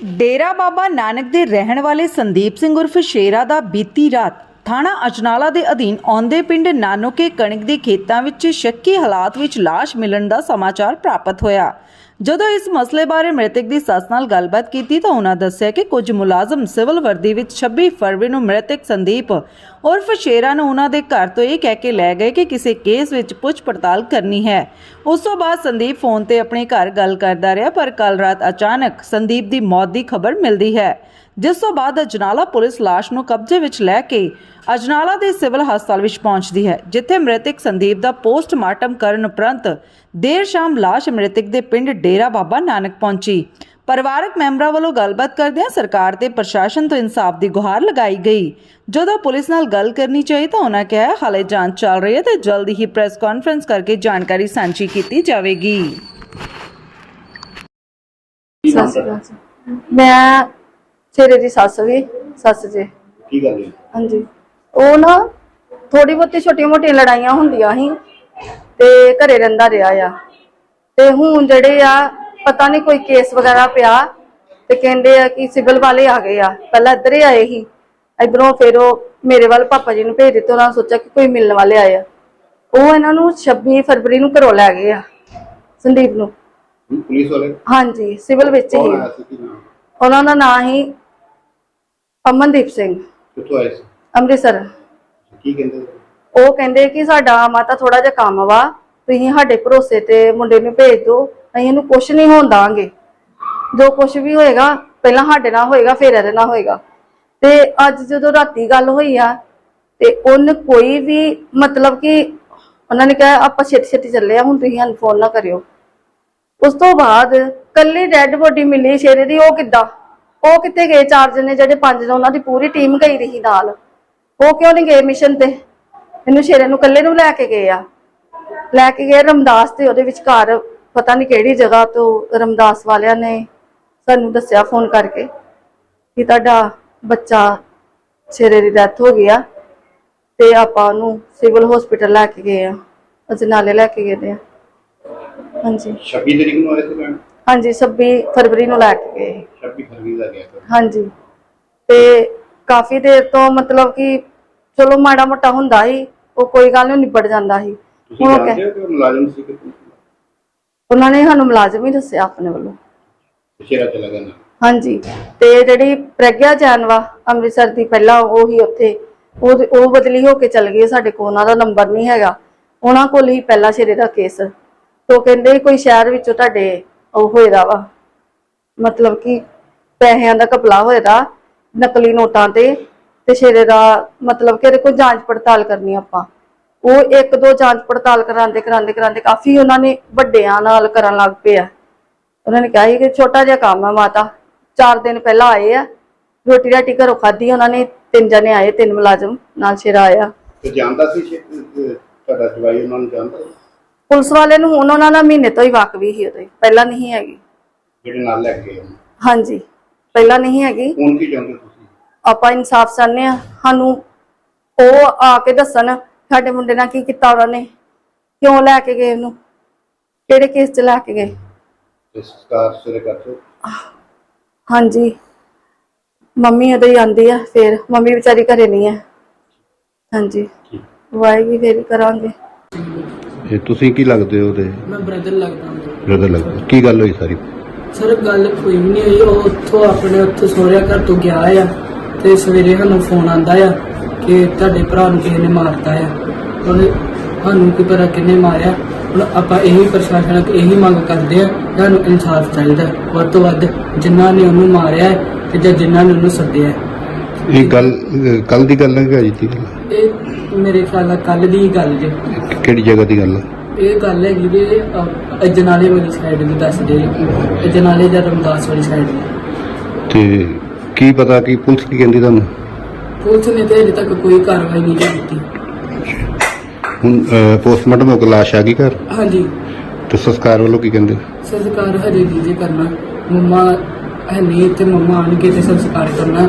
ਡੇਰਾ ਬਾਬਾ ਨਾਨਕ ਦੇ ਰਹਿਣ ਵਾਲੇ ਸੰਦੀਪ ਸਿੰਘ ਉਰਫ ਸ਼ੇਰਾ ਦਾ ਬੀਤੀ ਰਾਤ ਥਾਣਾ ਅਜਨਾਲਾ ਦੇ ਅਧੀਨ ਆਉਂਦੇ ਪਿੰਡ ਨਾਨੋਕੇ ਕਣਕ ਦੇ ਖੇਤਾਂ ਵਿੱਚ ਸ਼ੱਕੀ ਹਾਲਾਤ ਵਿੱਚ ਲਾਸ਼ ਮਿਲਣ ਦਾ ਸਮਾਚਾਰ ਪ੍ਰਾਪਤ ਹੋਇਆ। ਜਦੋਂ ਇਸ ਮਸਲੇ ਬਾਰੇ ਮ੍ਰਿਤਕ ਦੀ ਸੱਸ ਨਾਲ ਗੱਲਬਾਤ ਕੀਤੀ ਤਾਂ ਉਹਨਾਂ ਦੱਸਿਆ ਕਿ ਕੁਝ ਮੁਲਾਜ਼ਮ ਸਿਵਲ ਵਰਦੀ ਵਿੱਚ 26 ਫਰਵਰੀ ਨੂੰ ਮ੍ਰਿਤਕ ਸੰਦੀਪ ਉਰਫ ਸ਼ੇਰਾ ਨੂੰ ਉਹਨਾਂ ਦੇ ਘਰ ਤੋਂ ਇਹ ਕਹਿ ਕੇ ਲੈ ਗਏ ਕਿ ਕਿਸੇ ਕੇਸ ਵਿੱਚ ਪੁੱਛ ਪੜਤਾਲ ਕਰਨੀ ਹੈ। ਉਸ ਤੋਂ ਬਾਅਦ ਸੰਦੀਪ ਫੋਨ ਤੇ ਆਪਣੇ ਘਰ ਗੱਲ ਕਰਦਾ ਰਿਹਾ, ਪਰ ਕੱਲ ਰਾਤ ਅਚਾਨਕ ਸੰਦੀਪ ਦੀ ਮੌਤ ਦੀ ਖਬਰ ਮਿਲਦੀ ਹੈ, ਜਿਸ ਤੋਂ ਬਾਅਦ ਅਜਨਾਲਾ ਪੁਲਿਸ ਲਾਸ਼ ਨੂੰ ਕਬਜ਼ੇ ਵਿੱਚ ਲੈ ਕੇ ਅਜਨਾਲਾ ਦੇ ਸਿਵਲ ਹਸਪਤਾਲ ਵਿੱਚ ਪਹੁੰਚਦੀ ਹੈ, ਜਿੱਥੇ ਮ੍ਰਿਤਕ ਸੰਦੀਪ ਦਾ ਪੋਸਟਮਾਰਟਮ ਕਰਨ ਉਪਰੰਤ ਦੇਰ ਸ਼ਾਮ ਲਾਸ਼ ਮ੍ਰਿਤਕ ਦੇ ਪਿੰਡ ਡੇਰਾ ਬਾਬਾ ਨਾਨਕ ਪਹੁੰਚੀ। ਪਰਿਵਾਰਕ ਮੈਂਬਰਾਂ ਵੱਲੋਂ ਗੱਲਬਾਤ ਕਰਦਿਆਂ ਸਰਕਾਰ ਤੇ ਪ੍ਰਸ਼ਾਸਨ ਤੋਂ ਇਨਸਾਫ ਦੀ ਗੁਹਾਰ ਲਗਾਈ ਗਈ। ਜਦੋਂ ਪੁਲਿਸ ਨਾਲ ਗੱਲ ਕਰਨੀ ਚਾਹੀ ਤਾਂ ਉਹਨਾਂ ਕਿਹਾ ਹਾਲੇ ਜਾਂਚ ਚੱਲ ਰਹੀ ਹੈ ਤੇ ਜਲਦੀ ਹੀ ਪ੍ਰੈਸ ਕਾਨਫਰੰਸ ਕਰਕੇ ਜਾਣਕਾਰੀ ਸਾਂਝੀ ਕੀਤੀ ਜਾਵੇਗੀ। ਸਤਿ ਸ਼੍ਰੀ ਅਕਾਲ ਜੀ। ਮੈਂ ਤੇਰੇ ਦੀ ਸੱਸ ਵੀ ਸੱਸ ਜੀ। ਕੀ ਗੱਲ ਹੈ ਹਾਂਜੀ। ਉਹ ਨਾ ਥੋੜੀ ਬਹੁਤੀ ਛੋਟੀਆਂ ਮੋਟੀਆਂ ਲੜਾਈਆਂ ਹੁੰਦੀਆਂ ਸੀ ਤੇ ਘਰੇ ਰਹਿੰਦਾ ਰਿਹਾ ਆ। ਤੇ ਹੁਣ ਜਿਹੜੇ ਆ ਪਤਾ ਨਹੀਂ ਕੋਈ ਕੇਸ ਵਗੈਰਾ ਪਿਆ ਤੇ ਕਹਿੰਦੇ ਆ ਕਿ ਸਿਵਲ ਵਾਲੇ ਆ ਗਏ ਆ। ਪਹਿਲਾਂ ਇੱਧਰ ਹੀ ਆਏ ਸੀ ਇਧਰੋਂ ਫਿਰ ਉਹ ਮੇਰੇ ਵੱਲ ਪਾਪਾ ਜੀ ਨੂੰ ਭੇਜ ਦਿੱਤੇ ਉਹਨਾਂ ਸੋਚਿਆ ਕਿ ਕੋਈ ਮਿਲਣ ਵਾਲੇ ਆਏ ਆ। ਉਹ ਇਹਨਾਂ ਨੂੰ 26 ਫਰਵਰੀ ਨੂੰ ਘਰੋਂ ਲੈ ਗਏ ਆ ਸੰਦੀਪ ਨੂੰ। ਪੁਲਿਸ ਵਾਲੇ? ਹਾਂਜੀ ਸਿਵਲ ਵਿੱਚ ਹੀ ਉਹਨਾਂ ਦਾ ਨਾਂ ਹੀ ਅਮਨਦੀਪ ਸਿੰਘ। ਕਿੱਥੋਂ ਆਏ ਸੀ? ਅੰਮ੍ਰਿਤਸਰ। ਕੀ ਕਹਿੰਦੇ? ਉਹ ਕਹਿੰਦੇ ਕਿ ਸਾਡਾ ਮਾਤਾ ਥੋੜਾ ਜਿਹਾ ਕੰਮ ਵਾ ਤੁਸੀਂ ਸਾਡੇ ਭਰੋਸੇ ਤੇ ਮੁੰਡੇ ਨੂੰ ਭੇਜ ਦਿਓ, ਅਸੀਂ ਇਹਨੂੰ ਕੁਝ ਨਹੀਂ ਹੋਣ ਦਾਂਗੇ ਜੋ ਕੁਝ ਵੀ ਹੋਏਗਾ, ਪਹਿਲਾਂ ਸਾਡੇ ਨਾਲ ਹੋਏਗਾ, ਫਿਰ ਇਹਦੇ ਨਾਲ ਹੋਏਗਾ। ਤੇ ਅੱਜ ਜਦੋਂ ਰਾਤੀ ਗੱਲ ਹੋਈ ਆ, ਤੇ ਉਹਨ ਕੋਈ ਵੀ ਮਤਲਬ ਕਿ ਉਹਨਾਂ ਨੇ ਕਿਹਾ, ਆਪਾਂ ਛੇਤੀ ਛੇਤੀ ਚੱਲੇ ਆ, ਹੁਣ ਤੁਸੀਂ ਸਾਨੂੰ ਫੋਨ ਨਾ ਕਰਿਓ। ਉਸ ਤੋਂ ਬਾਅਦ ਕੱਲੀ ਡੈੱਡ ਬੋਡੀ ਮਿਲੀ ਸ਼ੇਰੇ ਦੀ, ਉਹ ਕਿੱਦਾਂ? ਉਹ ਕਿੱਥੇ ਗਏ ਚਾਰ ਜਣੇ, ਜਿਹੜੇ ਪੰਜ ਜਣੇ, ਉਹਨਾਂ ਦੀ ਪੂਰੀ ਟੀਮ ਗਈ ਰਹੀ ਨਾਲ। ਉਹ ਕਿਉਂ ਨਹੀਂ ਗਏ ਮਿਸ਼ਨ ਤੇ? ਮੈਨੂੰ ਸ਼ੇਰੇ ਨੂੰ ਕੱਲੇ ਨੂੰ ਲੈ ਕੇ ਗਏ ਆ। ਲੈ ਕੇ ਗਏ ਰਮਦਾਸ ਤੇ ਉਹਦੇ ਵਿਚਕਾਰ ਪਤਾ ਨਹੀਂ ਕਿਹੜੀ ਜਗ੍ਹਾ ਤੋਂ ਰਮਦਾਸ ਵਾਲਿਆਂ ਨੇ ਸਾਨੂੰ ਦੱਸਿਆ ਫੋਨ ਕਰਕੇ ਕਿ ਤੁਹਾਡਾ ਬੱਚਾ ਸ਼ੇਰੇ ਦੀ ਡੈਥ ਹੋ ਗਈ ਆ ਤੇ ਆਪਾਂ ਉਹਨੂੰ ਸਿਵਲ ਹਸਪੀਟਲ ਲੈ ਕੇ ਗਏ ਆ ਅਸੀਂ ਨਾਲੇ ਲੈ ਕੇ ਗਏ ਆ ਹਾਂਜੀ। 26 ਤਰੀਕ ਨੂੰ ਆਏ ਸੀ ਮੈਂ ਹਾਂਜੀ 26 ਫਰਵਰੀ ਨੂੰ ਲੈ ਕੇ ਗਏ। 26 ਫਰਵਰੀ ਦਾ ਗਿਆ ਸਰ ਹਾਂਜੀ। ਤੇ ਕਾਫੀ ਦੇਰ ਤੋਂ ਮਤਲਬ ਕਿ ਚਲੋ ਮਾੜਾ ਮੋਟਾ ਹੁੰਦਾ ਸੀ ਉਹ ਕੋਈ ਗੱਲ ਨਹੀਂ ਨਿਬੜ ਜਾਂਦਾ ਸੀ। ਤੁਸੀਂ ਹੁਣ ਉਹ ਜਾਣਦੇ ਕਹਿ- ਹੋ ਕਿ ਮੁਲਾਜ਼ਮ ਸੀ ਕਿ ਉਹਨਾਂ ਨੇ ਸਾਨੂੰ ਮੁਲਾਜ਼ਮ ਹੀ ਦੱਸਿਆ ਆਪਣੇ ਵੱਲੋਂ। ਸ਼ੇਰਾ ਚਲਾ ਗਿਆ ਹਾਂਜੀ। ਤੇ ਜਿਹੜੀ ਪ੍ਰਗਿਆ ਜੈਨ ਵਾ ਅੰਮ੍ਰਿਤਸਰ ਦੀ ਪਹਿਲਾਂ ਉਹ ਹੀ ਉੱਥੇ ਉਹ ਉਹ ਬਦਲੀ ਹੋ ਕੇ ਚਲ ਗਈ ਸਾਡੇ ਕੋਲ ਉਹਨਾਂ ਦਾ ਨੰਬਰ ਨਹੀਂ ਹੈਗਾ। ਉਹਨਾਂ ਕੋਲ ਹੀ ਪਹਿਲਾ ਸ਼ੇਰੇ ਦਾ ਕੇਸ। ਤੋਂ ਕਹਿੰਦੇ ਕੋਈ ਸ਼ਹਿਰ ਵਿੱਚੋਂ ਤੁਹਾਡੇ ਉਹ ਹੋਏਦਾ ਵਾ। ਮਤਲਬ ਕਿ ਪੈਸਿਆਂ ਦਾ ਕਪਲਾ ਹੋਏਦਾ ਨਕਲੀ ਨੋਟਾਂ ਤੇ ਤੇ ਸ਼ੇਰੇ ਦਾ ਮਤਲਬ ਕਿ ਇਹਦੇ ਕੋਈ ਜਾਂਚ ਪੜਤਾਲ ਕਰਨੀ ਆਪਾਂ। ਉਹ ਇੱਕ ਦੋ ਜਾਂਚ ਪੜਤਾਲ ਕਰਾਉਂਦੇ ਕਰਾਉਂਦੇ ਕਰਾਉਂਦੇ ਕਾਫੀ ਉਹਨਾਂ ਨੇ ਵੱਡਿਆਂ ਨਾਲ ਕਰਨ ਲੱਗ ਪਏ ਆ। ਉਹਨਾਂ ਨੇ ਕਿਹਾ ਕਿ ਛੋਟਾ ਜਿਹਾ ਕੰਮ ਹੈ ਮਾਤਾ। ਚਾਰ ਦਿਨ ਪਹਿਲਾਂ ਆਏ ਆ। ਰੋਟੀ ਰਾਟੀ ਘਰੋਂ ਖਾਧੀ ਉਹਨਾਂ ਨੇ ਤਿੰਨ ਜਣੇ ਆਏ ਤਿੰਨ ਮੁਲਾਜ਼ਮ ਨਾਲ ਸ਼ੇਰਾ ਆਇਆ। ਤੇ ਜਾਣਦਾ ਸੀ ਸ਼ੇ- ਅਹ ਤੁਹਾਡਾ ਜਵਾਈ ਉਹਨਾਂ ਨੂੰ ਜਾਣਦਾ ਸੀ? ਪੁਲਿਸ ਵਾਲੇ ਨੂੰ ਹੁਣ ਉਹਨਾਂ ਨਾਲ ਮਹੀਨੇ ਤੋਂ ਹੀ ਵਾਕਵੀ ਸੀ ਉਹਦੇ ਪਹਿਲਾਂ ਨਹੀਂ ਹੈਗੀ। ਜਿਹੜੇ ਨਾਲ ਲੈ ਕੇ ਗਏ ਉਹਨੂੰ। ਹਾਂਜੀ। ਪਹਿਲਾਂ ਨਹੀਂ ਹੈਗੀ। ਹੁਣ ਕੀ ਚਾਹੁੰਦੇ ਤੁਸੀਂ? ਆਪਾਂ ਇਨਸਾਫ ਚਾਹੁੰਦੇ ਆ ਸਾਨੂੰ ਉਹ ਆ ਕੇ ਦੱਸਣ ਸਾਡੇ ਮੁੰਡੇ ਨਾਲ ਕੀ ਕੀਤਾ ਉਹਨਾਂ ਨੇ? ਕਿਉਂ ਲੈ ਕੇ ਗਏ ਉਹਨੂੰ? ਕਿਹੜੇ ਕੇਸ 'ਚ ਲੈ ਕੇ ਗਏ? ਤੇ ਸੰਸਕਾਰ ਸਿਰੇ ਕਰਦੇ ਹਾਂਜੀ। ਮੰਮੀ ਉਹਦੇ ਹੀ ਆਂਦੀ ਆ ਫਿਰ। ਮੰਮੀ ਵਿਚਾਰੀ ਘਰੇ ਨਹੀਂ ਹੈ ਹਾਂਜੀ। ਵਾਏਗੀ ਫਿਰ ਕਰਾਂਗੇ। ਇਹ ਤੁਸੀਂ ਕੀ ਲੱਗਦੇ ਹੋ ਉਹਦੇ? ਮੈਂ ਬ੍ਰਦਰ ਲੱਗਦਾ ਹਾਂ। ਬ੍ਰਦਰ ਲੱਗਦੇ ਕੀ ਗੱਲ ਹੋਈ ਸਾਰੀ? ਸਰ ਗੱਲ ਕੋਈ ਵੀ ਨਹੀਂ ਹੋਈ। ਉਹ ਉੱਥੋਂ ਆਪਣੇ ਉੱਥੋਂ ਸਹੁਰਿਆਂ ਘਰ ਤੋਂ ਗਿਆ ਆ ਤੇ ਸਵੇਰੇ ਸਾਨੂੰ ਫੋਨ ਆਂਦਾ ਆ। ਕਿ ਤੁਹਾਡੇ ਭਰਾ ਨੂੰ ਕਿਸੇ ਨੇ ਮਾਰਤਾ ਆ। ਉਹਨੇ ਸਾਨੂੰ ਕੀ ਪਤਾ ਕਿੰਨੇ ਮਾਰਿਆ। ਹੁਣ ਆਪਾਂ ਇਹੀ ਪ੍ਰਸ਼ਾਸਨ ਅੱਗੇ ਇਹੀ ਮੰਗ ਕਰਦੇ ਆ ਕਿ ਸਾਨੂੰ ਇਨਸਾਫ ਚਾਹੀਦਾ। ਵੱਧ ਤੋਂ ਵੱਧ ਜਿਨ੍ਹਾਂ ਨੇ ਉਹਨੂੰ ਮਾਰਿਆ ਹੈ ਤੇ ਜਾਂ ਜਿਨ੍ਹਾਂ ਨੇ ਉਹਨੂੰ ਸੱਦਿਆ ਹੈ। ਇਹ ਗੱਲ ਕੱਲ ਦੀ ਗੱਲ ਹੈ ਕਿ ਅੱਜ ਦੀ ਗੱਲ ਹੈ? ਇਹ ਮੇਰੇ ਖਿਆਲ ਨਾਲ ਕੱਲ ਦੀ ਗੱਲ ਜੇ। ਕਿਹੜੀ ਜਗ੍ਹਾ ਦੀ ਗੱਲ ਹੈ? ਇਹ ਗੱਲ ਹੈਗੀ ਕਿ ਅਹ, ਅਜਨਾਲੇ ਵਾਲੀ ਸਾਈਡ ਦੀ ਦੱਸਦੇ ਅਜਨਾਲੇ ਜਾਂ ਰਮਦਾਸ ਵਾਲੀ ਸਾਈਡ ਦੀ ਤੇ ਕੀ ਪਤਾ ਕਿ ਪੁਲਿਸ ਕੀ ਕਹਿੰਦੀ ਤੁਹਾਨੂੰ? ਪੁਲਿਸ ਨੇ ਤੇ ਅਜੇ ਤੱਕ ਕੋਈ ਕਾਰਵਾਈ ਨਹੀਂ ਕੀਤੀ। ਹੁਣ ਪੋਸਟਮਾਰਟਮ ਹੋ ਕੇ ਲਾਸ਼ ਆ ਗਈ ਘਰ? ਹਾਂਜੀ। ਤੇ ਸੰਸਕਾਰ ਵੱਲੋਂ ਕੀ ਕਹਿੰਦੇ? ਸੰਸਕਾਰ ਹਜੇ ਨਹੀਂ ਜੇ ਕਰਨਾ। ਮੰਮਾ ਹੈ ਨਹੀਂ ਤੇ ਮੰਮਾ ਆਣਗੇ ਤੇ ਸੰਸਕਾਰ ਕਰਨਾ।